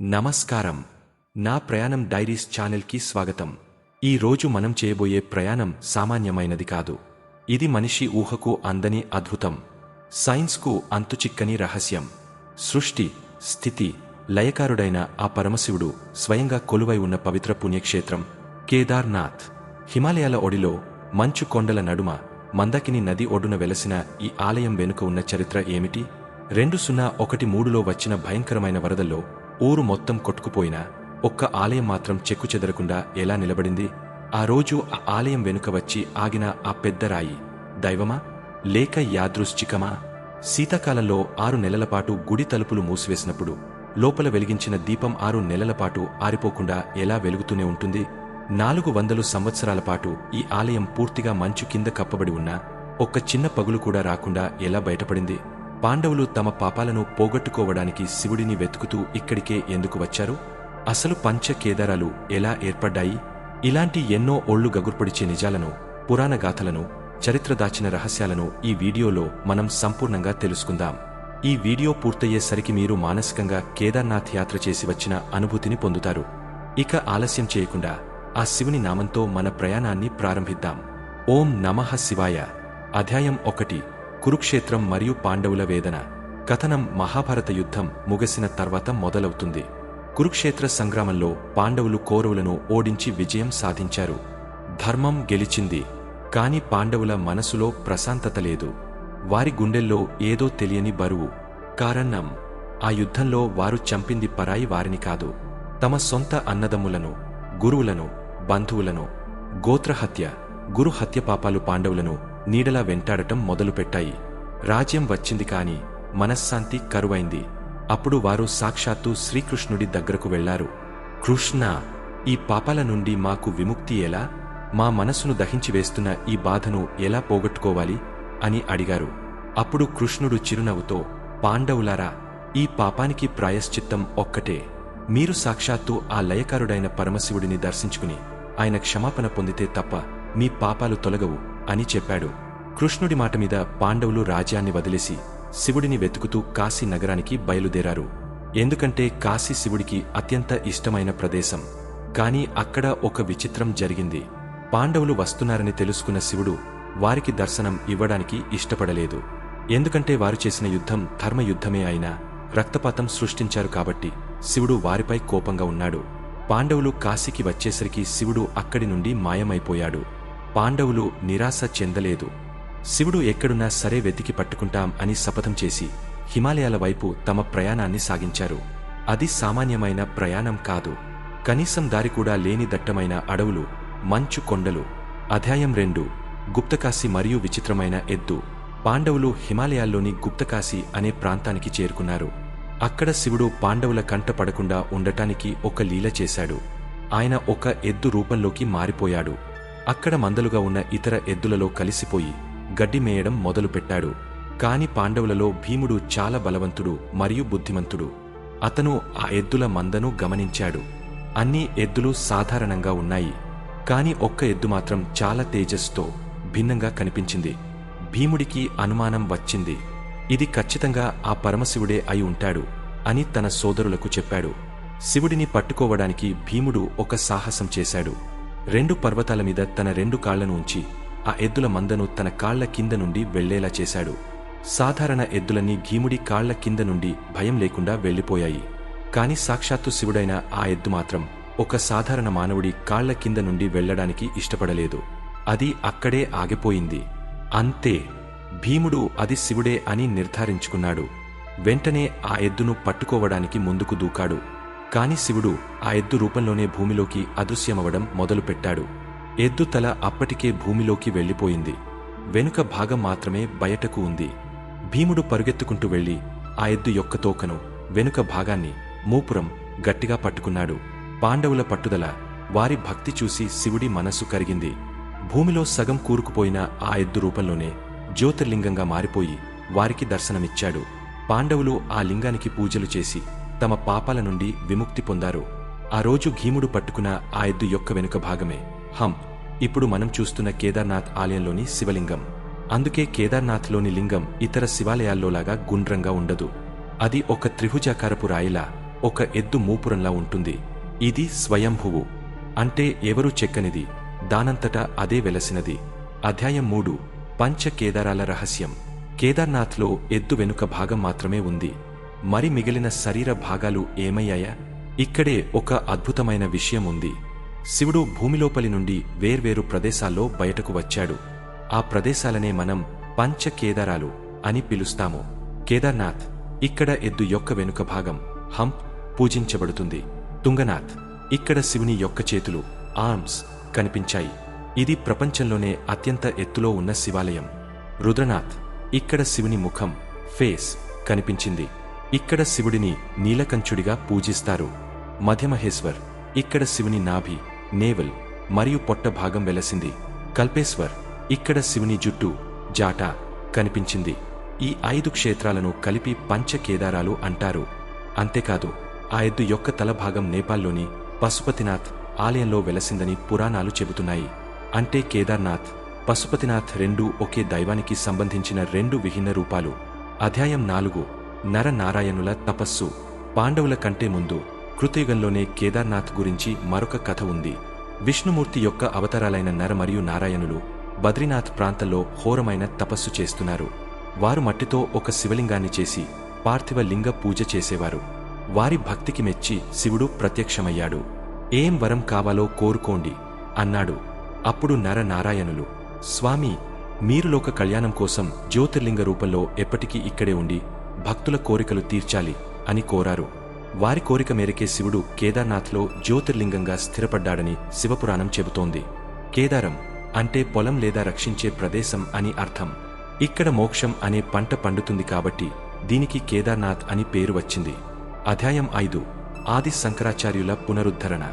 నమస్కారం. నా ప్రయాణం డైరీస్ ఛానల్కి స్వాగతం. ఈ రోజు మనం చేయబోయే ప్రయాణం సామాన్యమైనది కాదు. ఇది మనిషి ఊహకు అందని అద్భుతం సైన్స్కు అంతుచిక్కని రహస్యం. సృష్టి స్థితి లయకారుడైన ఆ పరమశివుడు స్వయంగా కొలువై ఉన్న పవిత్ర పుణ్యక్షేత్రం కేదార్నాథ్. హిమాలయాల ఒడిలో మంచు కొండల నడుమ మందకిని నది ఒడ్డున వెలసిన ఈ ఆలయం వెనుక ఉన్న చరిత్ర ఏమిటి? రెండు సున్నా ఒకటి మూడులో వచ్చిన భయంకరమైన వరదల్లో ఊరు మొత్తం కొట్టుకుపోయినా ఒక్క ఆలయం మాత్రం చెక్కు చెదరకుండా ఎలా నిలబడింది? ఆ రోజు ఆ ఆలయం వెనుక వచ్చి ఆగిన ఆ పెద్ద రాయి దైవమా? లేక యాదృశ్చికమా? శీతాకాలంలో ఆరు నెలల పాటు గుడి తలుపులు మూసివేసినప్పుడు లోపల వెలిగించిన దీపం ఆరు నెలల పాటు ఆరిపోకుండా ఎలా వెలుగుతూనే ఉంటుంది? నాలుగు వందలు సంవత్సరాల పాటు ఈ ఆలయం పూర్తిగా మంచు కింద కప్పబడి ఉన్నా ఒక్క చిన్న పగులు కూడా రాకుండా ఎలా బయటపడింది? పాండవులు తమ పాపాలను పోగొట్టుకోవడానికి శివుడిని వెతుకుతూ ఇక్కడికే ఎందుకు వచ్చారు? అసలు పంచ కేదారాలు ఎలా ఏర్పడ్డాయి? ఇలాంటి ఎన్నో ఒళ్ళు గగుర్పడిచే నిజాలను పురాణ గాథలను చరిత్ర దాచిన రహస్యాలను ఈ వీడియోలో మనం సంపూర్ణంగా తెలుసుకుందాం. ఈ వీడియో పూర్తయ్యేసరికి మీరు మానసికంగా కేదార్నాథ్ యాత్ర చేసి వచ్చిన అనుభూతిని పొందుతారు. ఇక ఆలస్యం చేయకుండా ఆ శివుని నామంతో మన ప్రయాణాన్ని ప్రారంభిద్దాం. ఓం నమః శివాయ. అధ్యాయం ఒకటి. కురుక్షేత్రం మరియు పాండవుల వేదన కథనం మహాభారత యుద్ధం ముగిసిన తర్వాత మొదలవుతుంది. కురుక్షేత్ర సంగ్రామంలో పాండవులు కౌరవులను ఓడించి విజయం సాధించారు. ధర్మం గెలిచింది కాని పాండవుల మనసులో ప్రశాంతత లేదు. వారి గుండెల్లో ఏదో తెలియని బరువు. కారణం ఆ యుద్ధంలో వారు చంపింది పరాయి వారిని కాదు. తమ సొంత అన్నదమ్ములను గురువులను బంధువులను గోత్రహత్య గురు హత్య పాపాలు పాండవులను నీడలా వెంటాడటం మొదలుపెట్టాయి. రాజ్యం వచ్చింది కాని మనశ్శాంతి కరువైంది. అప్పుడు వారు సాక్షాత్తు శ్రీకృష్ణుడి దగ్గరకు వెళ్ళారు. కృష్ణ ఈ పాపాల నుండి మాకు విముక్తి ఎలా? మా మనసును దహించి వేస్తున్న ఈ బాధను ఎలా పోగొట్టుకోవాలి? అని అడిగారు. అప్పుడు కృష్ణుడు చిరునవ్వుతో పాండవులారా ఈ పాపానికి ప్రాయశ్చిత్తం ఒక్కటే. మీరు సాక్షాత్తు ఆ లయకారుడైన పరమశివుడిని దర్శించుకుని ఆయన క్షమాపణ పొందితే తప్ప మీ పాపాలు తొలగవు. అని చెప్పాడు. కృష్ణుడి మాట మీద పాండవులు రాజ్యాన్ని వదిలేసి శివుడిని వెతుకుతూ కాశీ నగరానికి బయలుదేరారు. ఎందుకంటే కాశీ శివుడికి అత్యంత ఇష్టమైన ప్రదేశం. కాని అక్కడ ఒక విచిత్రం జరిగింది. పాండవులు వస్తున్నారని తెలుసుకున్న శివుడు వారికి దర్శనం ఇవ్వడానికి ఇష్టపడలేదు. ఎందుకంటే వారు చేసిన యుద్ధం ధర్మయుద్ధమే అయినా రక్తపాతం సృష్టించారు కాబట్టి శివుడు వారిపై కోపంగా ఉన్నాడు. పాండవులు కాశీకి వచ్చేసరికి శివుడు అక్కడి నుండి మాయమైపోయాడు. పాండవులు నిరాశ చెందలేదు. శివుడు ఎక్కడున్నా సరే వెతికి పట్టుకుంటాం అని శపథం చేసి హిమాలయాల వైపు తమ ప్రయాణాన్ని సాగించారు. అది సామాన్యమైన ప్రయాణం కాదు. కనీసం దారి కూడా లేని దట్టమైన అడవులు మంచు కొండలు అధ్యాయం రెండు గుప్తకాశి మరియు విచిత్రమైన ఎద్దు. పాండవులు హిమాలయాల్లోని గుప్తకాశి అనే ప్రాంతానికి చేరుకున్నారు. అక్కడ శివుడు పాండవుల కంట పడకుండా ఉండటానికి ఒక లీల చేశాడు. ఆయన ఒక ఎద్దు రూపంలోకి మారిపోయాడు. అక్కడ మందలుగా ఉన్న ఇతర ఎద్దులలో కలిసిపోయి గడ్డి మేయడం మొదలుపెట్టాడు. కాని పాండవులలో భీముడు చాలా బలవంతుడు మరియు బుద్ధిమంతుడు. అతను ఆ ఎద్దుల మందను గమనించాడు. అన్ని ఎద్దులు సాధారణంగా ఉన్నాయి. కాని ఒక్క ఎద్దు మాత్రం చాలా తేజస్తో భిన్నంగా కనిపించింది. భీముడికి అనుమానం వచ్చింది. ఇది ఖచ్చితంగా ఆ పరమశివుడే అయి ఉంటాడు అని తన సోదరులకు చెప్పాడు. శివుడిని పట్టుకోవడానికి భీముడు ఒక సాహసం చేశాడు. రెండు పర్వతాల మీద తన రెండు కాళ్ళను ఉంచి ఆ ఎద్దుల మందను తన కాళ్ళ కింద నుండి వెళ్ళేలా చేశాడు. సాధారణ ఎద్దులన్నీ భీముడి కాళ్ళ కింద నుండి భయం లేకుండా వెళ్ళిపోయాయి కాని సాక్షాత్తు శివుడైన ఆ ఎద్దు మాత్రం ఒక సాధారణ మానవుడి కాళ్ళ కింద నుండి వెళ్ళడానికి ఇష్టపడలేదు. అది అక్కడే ఆగిపోయింది. అంతే భీముడు అది శివుడే అని నిర్ధారించుకున్నాడు. వెంటనే ఆ ఎద్దును పట్టుకోవడానికి ముందుకు దూకాడు. కాని శివుడు ఆ ఎద్దు రూపంలోనే భూమిలోకి అదృశ్యమవడం మొదలుపెట్టాడు. ఎద్దు తల అప్పటికే భూమిలోకి వెళ్ళిపోయింది వెనుక భాగం మాత్రమే బయటకు ఉంది. భీముడు పరుగెత్తుకుంటూ వెళ్ళి ఆ ఎద్దు యొక్క తోకను వెనుక భాగాన్ని మూపురం గట్టిగా పట్టుకున్నాడు. పాండవుల పట్టుదల వారి భక్తి చూసి శివుడి మనస్సు కరిగింది. భూమిలో సగం కూరుకుపోయిన ఆ ఎద్దు రూపంలోనే జ్యోతిర్లింగంగా మారిపోయి వారికి దర్శనమిచ్చాడు. పాండవులు ఆ లింగానికి పూజలు చేసి తమ పాపాల నుండి విముక్తి పొందారు. ఆ రోజు భీముడు పట్టుకున్న ఆ ఎద్దు యొక్క వెనుక భాగమే. హం ఇప్పుడు మనం చూస్తున్న కేదార్నాథ్ ఆలయంలోని శివలింగం. అందుకే కేదార్నాథ్లోని లింగం ఇతర శివాలయాల్లోలాగా గుండ్రంగా ఉండదు. అది ఒక త్రిభుజాకారపు రాయిలా ఒక ఎద్దు మూపురంలా ఉంటుంది. ఇది స్వయంభువు. అంటే ఎవరు చెక్కనిది? దానంతటా అదే వెలసినది. అధ్యాయం మూడు పంచ కేదారాల రహస్యం. కేదార్నాథ్లో ఎద్దు వెనుక భాగం మాత్రమే ఉంది. మరి మిగిలిన శరీర భాగాలు ఏమయ్యాయా? ఇక్కడే ఒక అద్భుతమైన విషయం ఉంది. శివుడు భూమిలోపలి నుండి వేర్వేరు ప్రదేశాల్లో బయటకు వచ్చాడు. ఆ ప్రదేశాలనే మనం పంచ కేదారాలు అని పిలుస్తాము. కేదార్నాథ్ ఇక్కడ ఎద్దు యొక్క వెనుక భాగం హంప్ పూజించబడుతుంది. తుంగనాథ్ ఇక్కడ శివుని యొక్క చేతులు ఆర్మ్స్ కనిపించాయి. ఇది ప్రపంచంలోనే అత్యంత ఎత్తులో ఉన్న శివాలయం. రుద్రనాథ్ ఇక్కడ శివుని ముఖం ఫేస్ కనిపించింది. ఇక్కడ శివుడిని నీలకంచుడిగా పూజిస్తారు. మధ్యమహేశ్వర్ ఇక్కడ శివుని నాభి నేవల్ మరియు పొట్ట భాగం వెలసింది. కల్పేశ్వర్ ఇక్కడ శివుని జుట్టు జాట కనిపించింది. ఈ ఐదు క్షేత్రాలను కలిపి పంచ కేదారాలు అంటారు. అంతేకాదు ఆ ఎద్దు యొక్క తలభాగం నేపాల్లోని పశుపతినాథ్ ఆలయంలో వెలసిందని పురాణాలు చెబుతున్నాయి. అంటే కేదార్నాథ్ పశుపతినాథ్ రెండూ ఒకే దైవానికి సంబంధించిన రెండు విభిన్న రూపాలు. అధ్యాయం నాలుగు. నరనారాయణుల తపస్సు. పాండవుల కంటే ముందు కృతయుగంలోనే కేదార్నాథ్ గురించి మరొక కథ ఉంది. విష్ణుమూర్తి యొక్క అవతారాలైన నర మరియు నారాయణులు బద్రీనాథ్ ప్రాంతంలో ఘోరమైన తపస్సు చేస్తున్నారు. వారు మట్టితో ఒక శివలింగాన్ని చేసి పార్థివ లింగ పూజ చేసేవారు. వారి భక్తికి మెచ్చి శివుడు ప్రత్యక్షమయ్యాడు. ఏం వరం కావాలో కోరుకోండి అన్నాడు. అప్పుడు నర నారాయణులు స్వామి మీరు లోక కళ్యాణం కోసం జ్యోతిర్లింగ రూపంలో ఎప్పటికీ ఇక్కడే ఉండి భక్తుల కోరికలు తీర్చాలి అని కోరారు. వారి కోరిక మేరకే శివుడు కేదార్నాథ్లో జ్యోతిర్లింగంగా స్థిరపడ్డాడని శివపురాణం చెబుతోంది. కేదారం అంటే పొలం లేదా రక్షించే ప్రదేశం అని అర్థం. ఇక్కడ మోక్షం అనే పంట పండుతుంది కాబట్టి దీనికి కేదార్నాథ్ అని పేరు వచ్చింది. అధ్యాయం ఐదు. ఆది శంకరాచార్యుల పునరుద్ధరణ.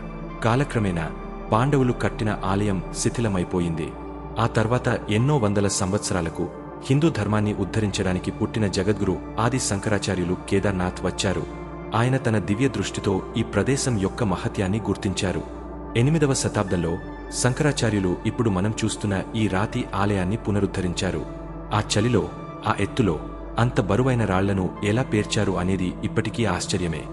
కాలక్రమేణా పాండవులు కట్టిన ఆలయం శిథిలమైపోయింది. ఆ తర్వాత ఎన్నో వందల సంవత్సరాలకు హిందూ ధర్మాన్ని ఉద్ధరించడానికి పుట్టిన జగద్గురు ఆది శంకరాచార్యులు కేదార్నాథ్ వచ్చారు. ఆయన తన దివ్య దృష్టితో ఈ ప్రదేశం యొక్క మహత్యాన్ని గుర్తించారు. ఎనిమిదవ శతాబ్దంలో శంకరాచార్యులు ఇప్పుడు మనం చూస్తున్న ఈ రాతి ఆలయాన్ని పునరుద్ధరించారు. ఆ చలిలో ఆ ఎత్తులో అంత బరువైన రాళ్ళను ఎలా పేర్చారు అనేది ఇప్పటికీ ఆశ్చర్యమే.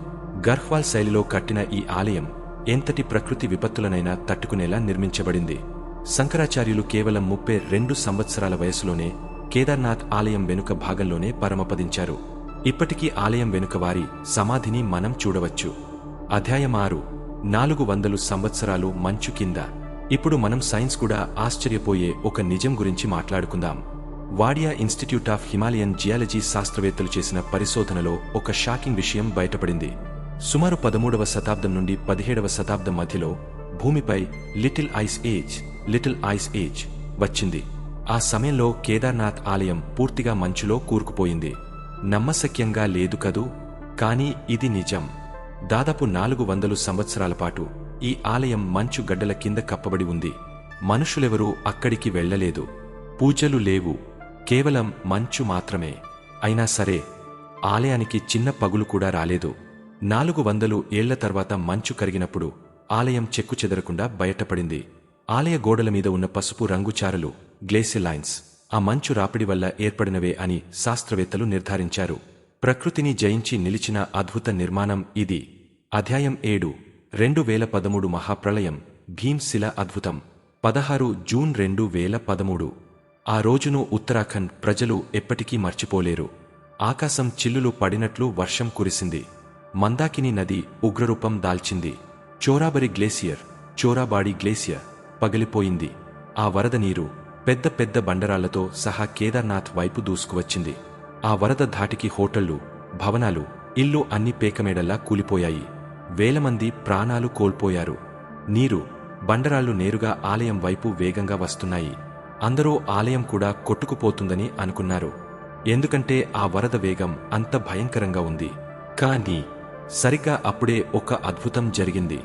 గర్హ్వాల్ శైలిలో కట్టిన ఈ ఆలయం ఎంతటి ప్రకృతి విపత్తులనైనా తట్టుకునేలా నిర్మించబడింది. శంకరాచార్యులు కేవలం ముప్పై రెండు సంవత్సరాల వయసులోనే కేదార్నాథ్ ఆలయం వెనుక భాగంలోనే పరమపదించారు. ఇప్పటికీ ఆలయం వెనుక వారి సమాధిని మనం చూడవచ్చు. అధ్యాయం ఆరు. నాలుగు వందలు సంవత్సరాలు మంచు కింద. ఇప్పుడు మనం సైన్స్ కూడా ఆశ్చర్యపోయే ఒక నిజం గురించి మాట్లాడుకుందాం. Wadia institute of Himalayan geology శాస్త్రవేత్తలు చేసిన పరిశోధనలో ఒక షాకింగ్ విషయం బయటపడింది. సుమారు పదమూడవ శతాబ్దం నుండి పదిహేడవ శతాబ్దం మధ్యలో భూమిపై little ice age little ice age వచ్చింది. ఆ సమయంలో కేదార్నాథ్ ఆలయం పూర్తిగా మంచులో కూరుకుపోయింది. నమ్మశక్యంగా లేదు కదూ? కాని ఇది నిజం. దాదాపు నాలుగు వందలు సంవత్సరాల పాటు ఈ ఆలయం మంచు గడ్డల కింద కప్పబడి ఉంది. మనుషులెవరూ అక్కడికి వెళ్ళలేదు. పూజలు లేవు. కేవలం మంచు మాత్రమే. అయినా సరే ఆలయానికి చిన్న పగులు కూడా రాలేదు. నాలుగు వందలు ఏళ్ళ తర్వాత మంచు కరిగినప్పుడు ఆలయం చెక్కు చెదరకుండా బయటపడింది. ఆలయ గోడల మీద ఉన్న పసుపు రంగుచారలు గ్లేసిలైన్స్ ఆ మంచు రాపిడి వల్ల ఏర్పడినవే అని శాస్త్రవేత్తలు నిర్ధారించారు. ప్రకృతిని జయించి నిలిచిన అద్భుత నిర్మాణం ఇది. అధ్యాయం ఏడు రెండు వేల పదమూడు మహాప్రళయం భీంశిల అద్భుతం. పదహారు జూన్ రెండు వేల పదమూడు. ఆ రోజును ఉత్తరాఖండ్ ప్రజలు ఎప్పటికీ మర్చిపోలేరు. ఆకాశం చిల్లులు పడినట్లు వర్షం కురిసింది. మందాకిని నది ఉగ్రరూపం దాల్చింది. చోరాబరి గ్లేసియర్ చోరాబాడి గ్లేసియర్ పగిలిపోయింది. ఆ వరద నీరు పెద్ద పెద్ద బండరాళ్ళతో సహా కేదార్నాథ్ వైపు దూసుకువచ్చింది. ఆ వరద ధాటికి హోటళ్ళు భవనాలు ఇల్లు అన్ని పేకమేడల్లా కూలిపోయాయి. వేల మంది ప్రాణాలు కోల్పోయారు. నీరు బండరాళ్ళు నేరుగా ఆలయం వైపు వేగంగా వస్తున్నాయి. అందరూ ఆలయం కూడా కొట్టుకుపోతుందని అనుకున్నారు. ఎందుకంటే ఆ వరద వేగం అంత భయంకరంగా ఉంది. కానీ సరిగ్గా అప్పుడే ఒక అద్భుతం జరిగింది.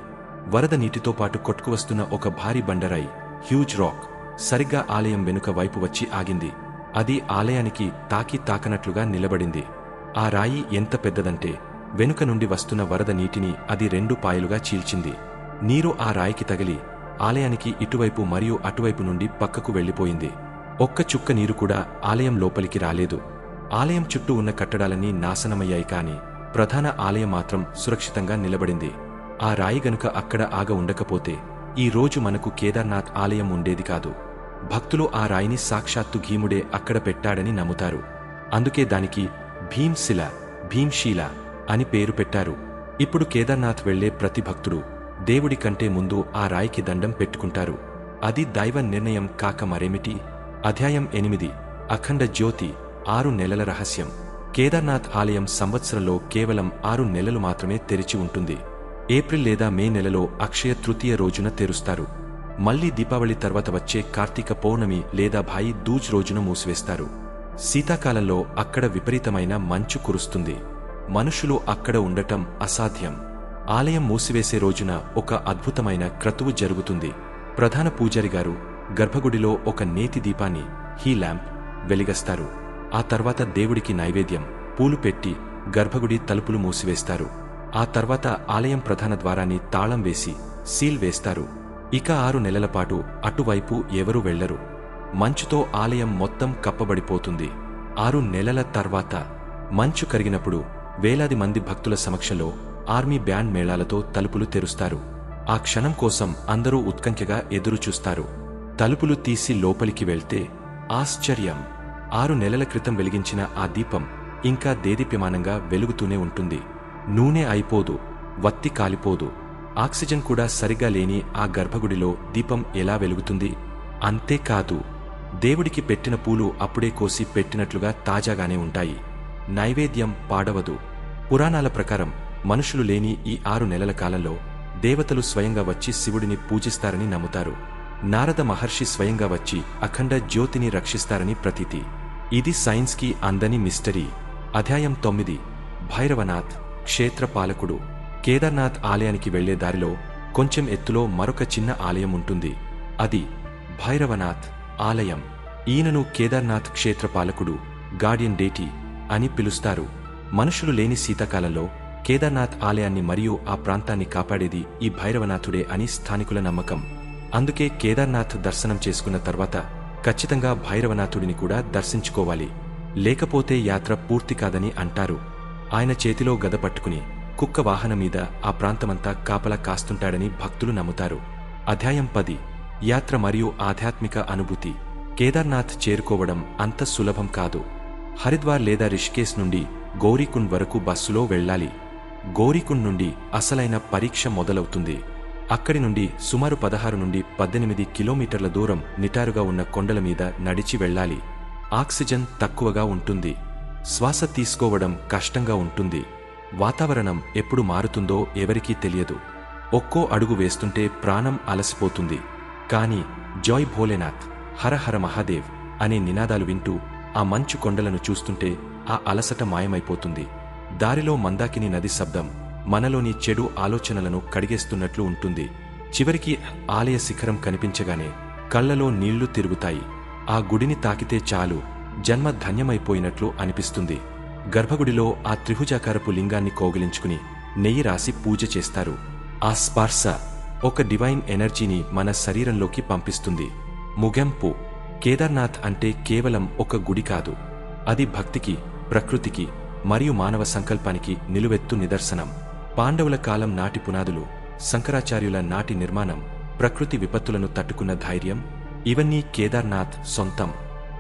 వరద నీటితో పాటు కొట్టుకువస్తున్న ఒక భారీ బండరాయి హ్యూజ్ రాక్ సరిగ్గా ఆలయం వెనుక వైపు వచ్చి ఆగింది. అది ఆలయానికి తాకి తాకనట్లుగా నిలబడింది. ఆ రాయి ఎంత పెద్దదంటే వెనుక నుండి వస్తున్న వరద నీటిని అది రెండు పాయలుగా చీల్చింది. నీరు ఆ రాయికి తగిలి ఆలయానికి ఇటువైపు మరియు అటువైపు నుండి పక్కకు వెళ్ళిపోయింది. ఒక్క చుక్క నీరు కూడా ఆలయం లోపలికి రాలేదు. ఆలయం చుట్టూ ఉన్న కట్టడాలన్నీ నాశనమయ్యాయి కాని ప్రధాన ఆలయం మాత్రం సురక్షితంగా నిలబడింది. ఆ రాయి గనుక అక్కడ ఆగ ఉండకపోతే ఈ రోజు మనకు కేదార్నాథ్ ఆలయం ఉండేది కాదు. భక్తులు ఆ రాయిని సాక్షాత్తు భీముడే అక్కడ పెట్టాడని నమ్ముతారు. అందుకే దానికి భీంశిల భీంశీల అని పేరు పెట్టారు. ఇప్పుడు కేదార్నాథ్ వెళ్ళే ప్రతి భక్తుడు దేవుడి కంటే ముందు ఆ రాయికి దండం పెట్టుకుంటారు. అది దైవ నిర్ణయం కాక మరేమిటి? అధ్యాయం ఎనిమిది అఖండ జ్యోతి ఆరు నెలల రహస్యం. కేదార్నాథ్ ఆలయం సంవత్సరంలో కేవలం ఆరు నెలలు మాత్రమే తెరిచి ఉంటుంది. ఏప్రిల్ లేదా మే నెలలో అక్షయ తృతీయ రోజున తెరుస్తారు. మళ్ళీ దీపావళి తర్వాత వచ్చే కార్తీక పౌర్ణమి లేదా భాయి దూజ్ రోజున మూసివేస్తారు. శీతాకాలంలో అక్కడ విపరీతమైన మంచు కురుస్తుంది. మనుషులు అక్కడ ఉండటం అసాధ్యం. ఆలయం మూసివేసే రోజున ఒక అద్భుతమైన క్రతువు జరుగుతుంది. ప్రధాన పూజారి గారు గర్భగుడిలో ఒక నేతి దీపాన్ని హీ ల్యాంప్ వెలిగస్తారు. ఆ తర్వాత దేవుడికి నైవేద్యం పూలు పెట్టి గర్భగుడి తలుపులు మూసివేస్తారు. ఆ తర్వాత ఆలయం ప్రధాన ద్వారాన్ని తాళం వేసి సీల్ వేస్తారు. ఇక ఆరు నెలల పాటు అటువైపు ఎవరూ వెళ్ళరు. మంచుతో ఆలయం మొత్తం కప్పబడిపోతుంది. ఆరు నెలల తర్వాత మంచు కరిగినప్పుడు వేలాది మంది భక్తుల సమక్షంలో ఆర్మీ బ్యాండ్ మేళాలతో తలుపులు తెరుస్తారు. ఆ క్షణం కోసం అందరూ ఉత్కంఠగా ఎదురుచూస్తారు. తలుపులు తీసి లోపలికి వెళ్తే ఆశ్చర్యం. ఆరు నెలల క్రితం వెలిగించిన ఆ దీపం ఇంకా దేదీప్యమానంగా వెలుగుతూనే ఉంటుంది. నూనె అయిపోదు వత్తి కాలిపోదు. ఆక్సిజన్ కూడా సరిగా లేని ఆ గర్భగుడిలో దీపం ఎలా వెలుగుతుంది? అంతేకాదు దేవుడికి పెట్టిన పూలు అప్పుడే కోసి పెట్టినట్లుగా తాజాగానే ఉంటాయి. నైవేద్యం పాడవదు. పురాణాల ప్రకారం మనుషులు లేని ఈ ఆరు నెలల కాలంలో దేవతలు స్వయంగా వచ్చి శివుడిని పూజిస్తారని నమ్ముతారు. నారద మహర్షి స్వయంగా వచ్చి అఖండ జ్యోతిని రక్షిస్తారని ప్రతీతి. ఇది సైన్స్కి అందని మిస్టరీ. అధ్యాయం తొమ్మిది. భైరవనాథ్ క్షేత్రపాలకుడు కేదార్నాథ్ ఆలయానికి వెళ్ళే దారిలో కొంచెం ఎత్తులో మరొక చిన్న ఆలయం ఉంటుంది. అది భైరవనాథ్ ఆలయం. ఈయనను కేదార్నాథ్ క్షేత్రపాలకుడు గార్డియన్ డేటీ అని పిలుస్తారు. మనుషులు లేని శీతాకాలంలో కేదార్నాథ్ ఆలయాన్ని మరియు ఆ ప్రాంతాన్ని కాపాడేది ఈ భైరవనాథుడే అని స్థానికుల నమ్మకం. అందుకే కేదార్నాథ్ దర్శనం చేసుకున్న తర్వాత ఖచ్చితంగా భైరవనాథుడిని కూడా దర్శించుకోవాలి. లేకపోతే యాత్ర పూర్తి కాదని అంటారు. ఆయన చేతిలో గద పట్టుకుని కుక్క వాహనం మీద ఆ ప్రాంతమంతా కాపలా కాస్తుంటాడని భక్తులు నమ్ముతారు. అధ్యాయం పది. యాత్ర మరియు ఆధ్యాత్మిక అనుభూతి. కేదార్నాథ్ చేరుకోవడం అంత సులభం కాదు. హరిద్వార్ లేదా రిషికేశ్ నుండి గౌరీకుండ్ వరకు బస్సులో వెళ్ళాలి. గౌరీకుండ్ నుండి అసలైన పరీక్ష మొదలవుతుంది. అక్కడి నుండి సుమారు పదహారు నుండి పద్దెనిమిది కిలోమీటర్ల దూరం నిటారుగా ఉన్న కొండల మీద నడిచి వెళ్ళాలి. ఆక్సిజన్ తక్కువగా ఉంటుంది. శ్వాస తీసుకోవడం కష్టంగా ఉంటుంది. వాతావరణం ఎప్పుడు మారుతుందో ఎవరికీ తెలియదు. ఒక్కో అడుగు వేస్తుంటే ప్రాణం అలసిపోతుంది. కాని జాయ్ భోలేనాథ్ హర హర మహాదేవ్ అనే నినాదాలు వింటూ ఆ మంచు కొండలను చూస్తుంటే ఆ అలసట మాయమైపోతుంది. దారిలో మందాకిని నది శబ్దం మనలోని చెడు ఆలోచనలను కడిగేస్తున్నట్లు ఉంటుంది. చివరికి ఆలయ శిఖరం కనిపించగానే కళ్ళలో నీళ్ళు తిరుగుతాయి. ఆ గుడిని తాకితే చాలు జన్మ ధన్యమైపోయినట్లు అనిపిస్తుంది. గర్భగుడిలో ఆ త్రిభుజాకారపు లింగాన్ని కోగిలించుకుని నెయ్యి రాసి పూజ చేస్తారు. ఆ స్పార్శ ఒక డివైన్ ఎనర్జీని మన శరీరంలోకి పంపిస్తుంది. ముగింపు కేదార్నాథ్ అంటే కేవలం ఒక గుడి కాదు. అది భక్తికి ప్రకృతికి మరియు మానవ సంకల్పానికి నిలువెత్తు నిదర్శనం. పాండవుల కాలం నాటి పునాదులు శంకరాచార్యుల నాటి నిర్మాణం ప్రకృతి విపత్తులను తట్టుకున్న ధైర్యం ఇవన్నీ కేదార్నాథ్ సొంతం.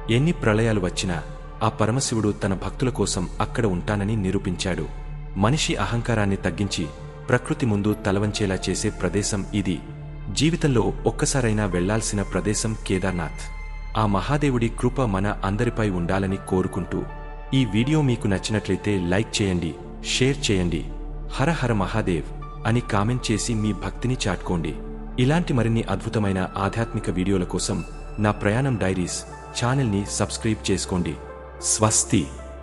ఎన్ని ప్రళయాలు వచ్చినా ఆ పరమశివుడు తన భక్తుల కోసం అక్కడ ఉంటానని నిరూపించాడు. మనిషి అహంకారాన్ని తగ్గించి ప్రకృతి ముందు తలవంచేలా చేసే ప్రదేశం ఇది. జీవితంలో ఒక్కసారైనా వెళ్ళాల్సిన ప్రదేశం కేదార్నాథ్. ఆ మహాదేవుడి కృప మన అందరిపై ఉండాలని కోరుకుంటూ ఈ వీడియో మీకు నచ్చినట్లయితే లైక్ చేయండి షేర్ చేయండి. హర హర మహాదేవ్ అని కామెంట్ చేసి మీ భక్తిని చాటుకోండి. ఇలాంటి మరిన్ని అద్భుతమైన ఆధ్యాత్మిక వీడియోల కోసం నా ప్రయాణం డైరీస్ ఛానల్ని సబ్స్క్రైబ్ చేసుకోండి. स्वस्ति।